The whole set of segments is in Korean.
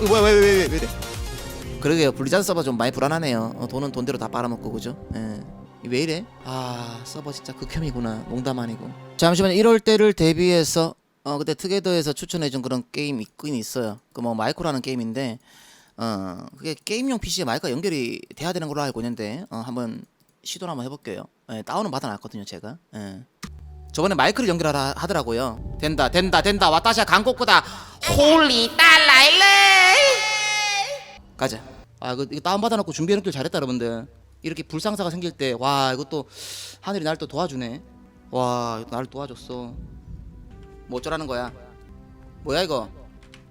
이거 뭐야 왜 왜 왜왜 이래? 그러게요 블리자드 서버 좀 많이 불안하네요. 어, 돈은 돈대로 다 빨아먹고 그죠? 예. 왜 이래? 아 서버 진짜 극혐이구나. 농담 아니고. 잠시만 1월 때를 대비해서 어 그때 투게더에서 추천해준 그런 게임 있긴 있어요. 그 뭐 마이크로라는 게임인데 어 그게 게임용 PC에 마이크가 연결이 돼야 되는 걸로 알고 있는데 어 한번 시도를 한번 해볼게요. 예, 다운은 받아놨거든요 제가. 예. 저번에 마이크를 연결하라 하더라고요. 된다, 된다, 된다. 왔다시아 강곡구다. 홀리 딸라일레. 가자. 아, 이거, 이거 다운 받아놓고 준비해놓 길 잘했다, 여러분들. 이렇게 불상사가 생길 때, 와, 이것도 하늘이 날 또 도와주네. 와, 나를 도와줬어. 뭐 어쩌라는 거야? 뭐야 이거?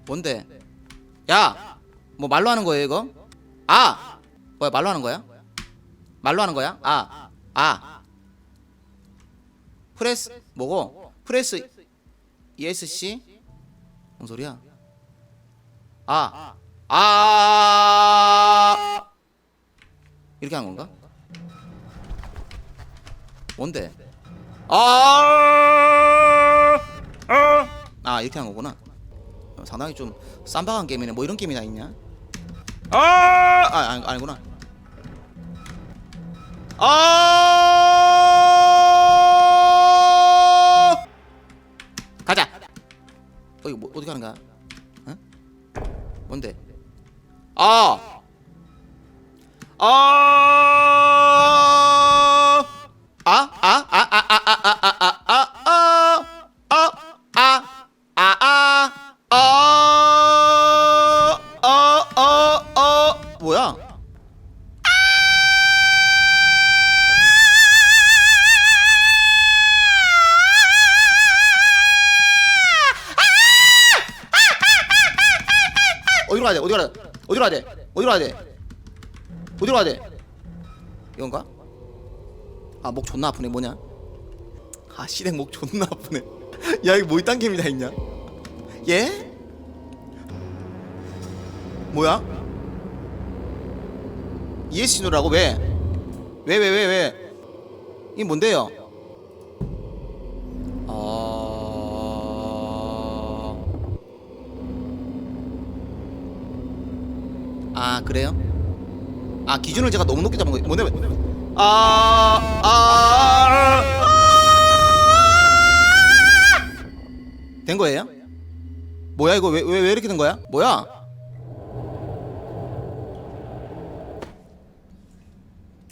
뭔데? 야, 뭐 말로 하는 거예요 이거? 아, 뭐야 말로 하는 거야? 말로 하는 거야? 아, 아. 프레스 뭐고? 프레스 ESC? 뭔 소리야? 아, 아, 이렇게 한 건가? 뭔데? 아, 아, 아 이렇게 한 거구나. 어, 상당히 좀 쌈박한 게임이네. 뭐 이런 게임이 다 있냐? 아, 아 아니, 아니구나. 아, 가자. 어 이거 뭐, 어디 가는 거야? 어? 뭔데? 아, 아, 아, 아, 아, 아, 아, 아, 아, 아, 아, 아, 아, 아, 아, 아, 아? 어디로 가야 돼? 어디로 가야 돼? 어디로 가야 돼? 어디로 가야 돼? 어디로 가야 돼? 이건가? 아 목 존나 아프네 뭐냐? 아 시댁 목 존나 아프네 야 이거 뭐 이딴 게임이 다 있냐? 예? 뭐야? ESC 누라고 왜? 왜 왜 왜 왜? 이게 뭔데요? 아... 아 그래요? 아 기준을 제가 너무 높게 잡은 거 뭔데? 아, 아, 된 거예요? 뭐야 이거 왜 왜 왜 이렇게 된 거야? 뭐야?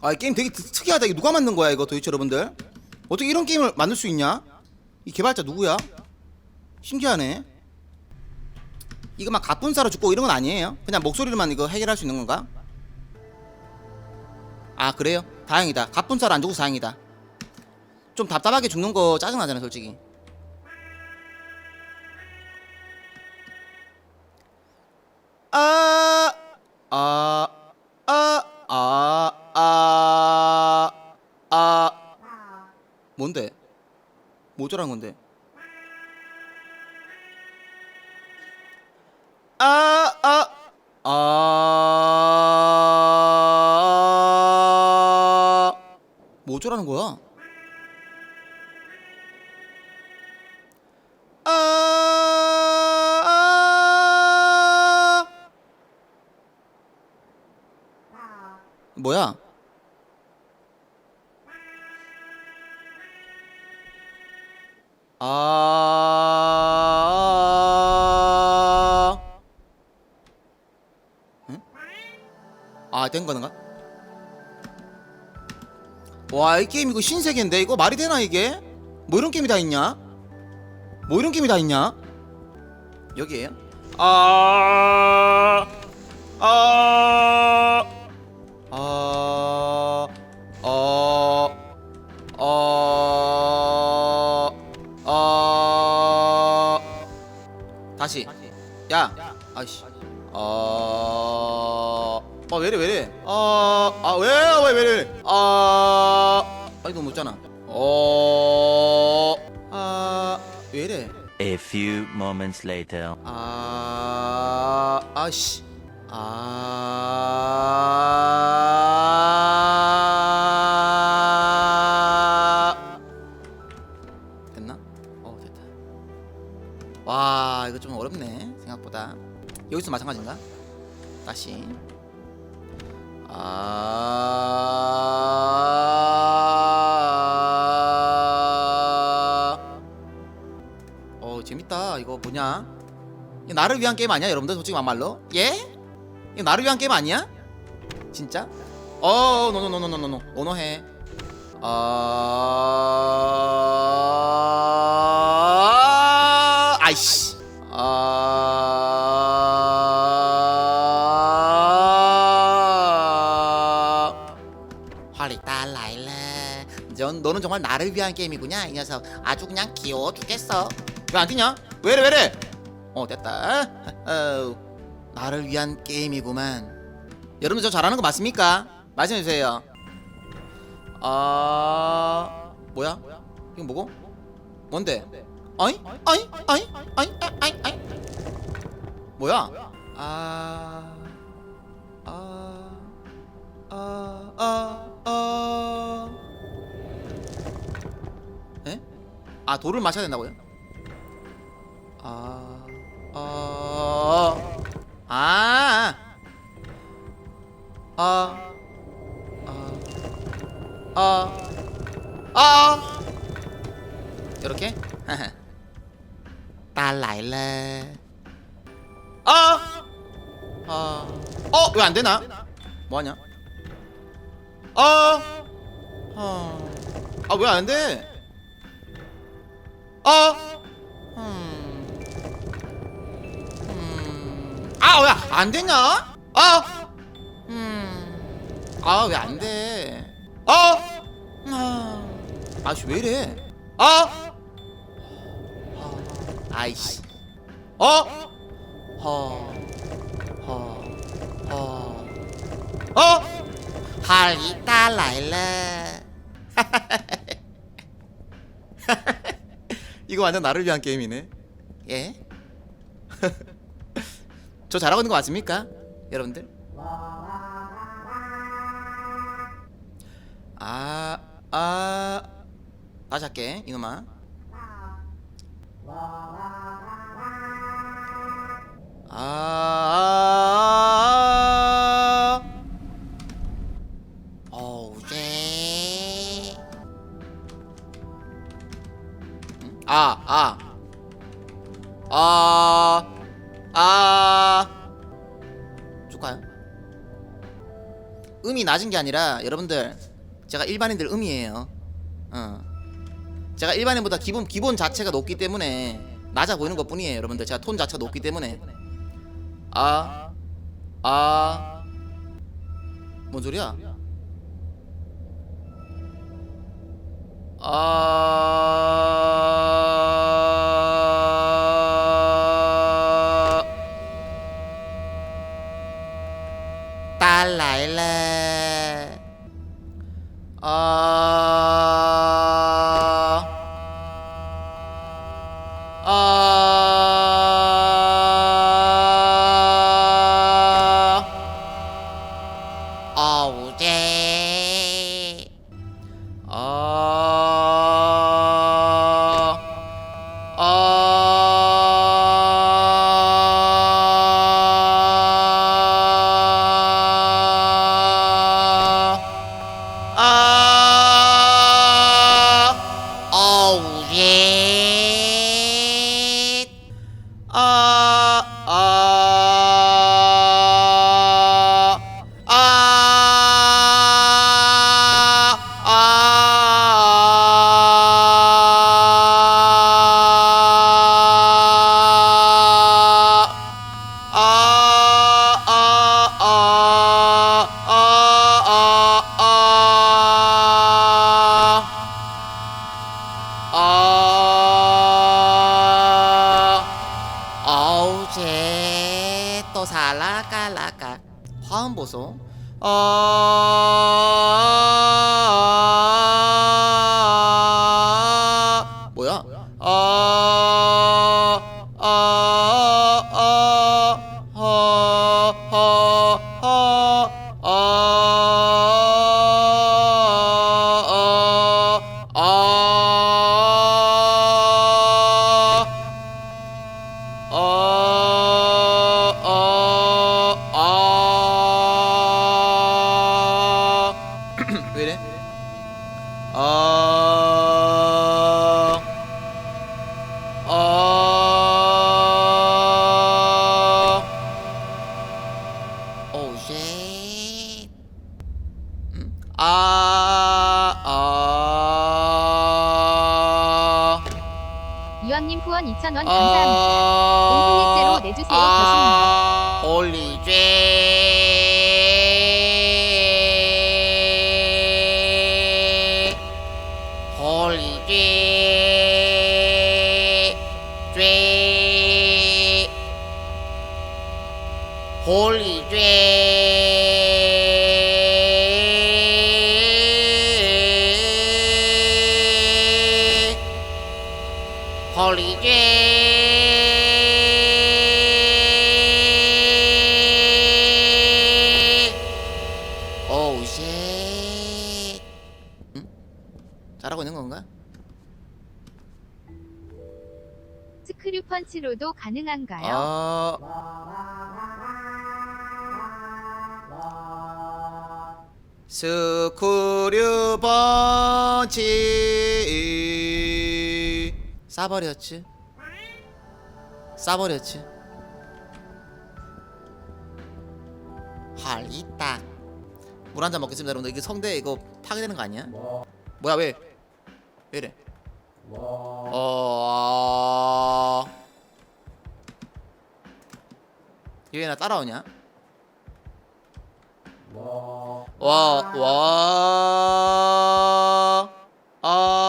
아, 이 게임 되게 특- 특이하다. 이거 누가 만든 거야, 이거 도대체 여러분들? 어떻게 이런 게임을 만들 수 있냐? 이 개발자 누구야? 신기하네. 이거 막 갑분사로 죽고 이런 건 아니에요? 그냥 목소리로만 이거 해결할 수 있는 건가? 아 그래요? 다행이다. 갑분살 안 죽어서 다행이다. 좀 답답하게 죽는 거 짜증나잖아 솔직히. 아, 아, 아, 아, 아, 아, 뭔데? 뭐 저런 건데? 하라는 거야? 아, 아. 뭐야? 아 와, 이 게임 이거 신세계인데 이거 말이 되나 이게? 뭐 이런 게임이 다 있냐? 뭐 이런 게임이 다 있냐? 여기에요? 아, 아, 아, 아, 아, 아, 다시. 야, 아이씨. 아, 아 왜래 왜래? 아, 아 왜요 왜 왜래? 아, 아니 너무 못잖아. 어, 아, 왜래? A few moments later. 아, 아씨. 아. 됐나? 어, 됐다. 와, 이거 좀 어렵네. 생각보다. 여기서 마찬가지인가? 다시 아... 어 재밌다. 이거 뭐냐? 이거 나를 위한 게임 아니야 여러분들? 솔직히 막말로? 예? 이거 나를 위한 게임 아니야? 진짜? 어 노노노노노노노. 노노해. 아. 아이씨 너는 정말 나를 위한 게임이구냐 이 녀석 아주 그냥 귀여워 죽겠어 왜 안 뛰냐? 왜래 왜래 어 됐다 어, 나를 위한 게임이구만 여러분 저 잘하는 거 맞습니까? 말씀해주세요 아 뭐야? 이거 뭐고? 뭔데? 어이? 어이? 어이? 어이? 어이? 어이? 뭐야? 아... 아... 아... 아... 아... 아 돌을 마셔야 된다고요? 아... 아... 아... 아... 아... 아... 아... 이렇게? 딸라일래 아! 아... 어? 왜 안 되나? 뭐하냐? 아! 아... 아, 왜 안 돼? 아! 음... 음... 아, 왜 안 되냐? 아! 음... 아, 왜 안 돼? 아! 아... 아씨, 왜 이래? 아! 아... 아이씨. 어? 허... 허... 허... 어? 딸라일래 이거 완전 나를 위한 게임이네 예? 저 잘하고 있는 거 맞습니까? 여러분들? 아... 아... 다시 할게 이놈아 아... 낮은 게 아니라 여러분들 제가 일반인들 음이에요. 어. 제가 일반인보다 기본 기본 자체가 높기 때문에 낮아 보이는 것 뿐이에요, 여러분들. 제가 톤 자체가 높기 때문에. 아. 아. 뭔 소리야? 아. Uh, Uh, 라라까라까. 화음 보소. 어... 이왕님 후원 2,000원 아. 감사합니다. 은플릭제로 내주세요. 아, 홀리죄 홀리죄 오우 쉣 응? 잘하고 있는 건가? 스크류 펀치로도 가능한가요? 아. 스크류 번치 싸버렸지 싸버렸지 할 있다 물 한 잔 먹겠습니다 여러분들 이게 성대 이거 파괴되는 거 아니야? 뭐야 왜? 왜 이래? 어... 얘왜 나 따라오냐? 와, 와, 아,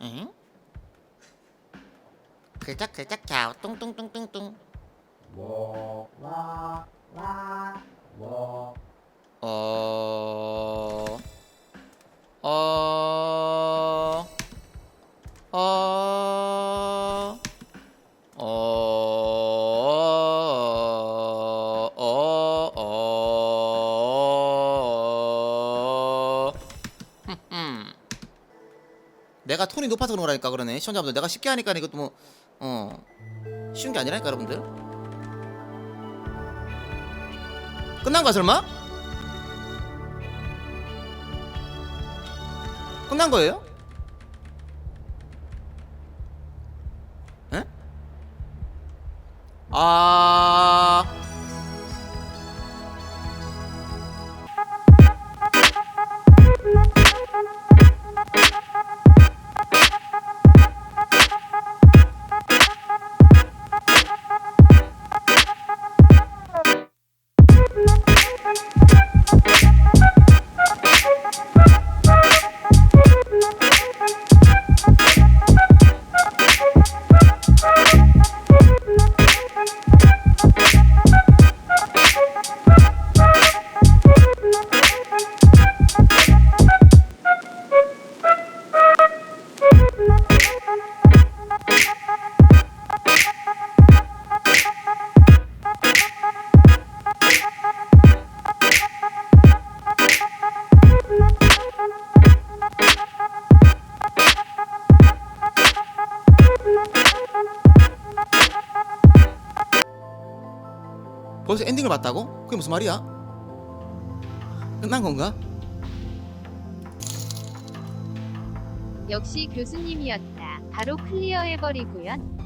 응? 글짝 글짝 갸우 뚱뚱뚱뚱뚱 어, 어, 어, 어, 어, 어, 흠흠. 내가 톤이 높아서 그런 거라니까 그러네 시청자분들 내가 쉽게 하니까 이것도 뭐 어 쉬운 게 아니라니까 여러분들 끝난 거야 설마? 끝난 거예요? 에? 아 무슨 말이야? 끝난 건가? 역시 교수님이었다. 바로 클리어해버리고요.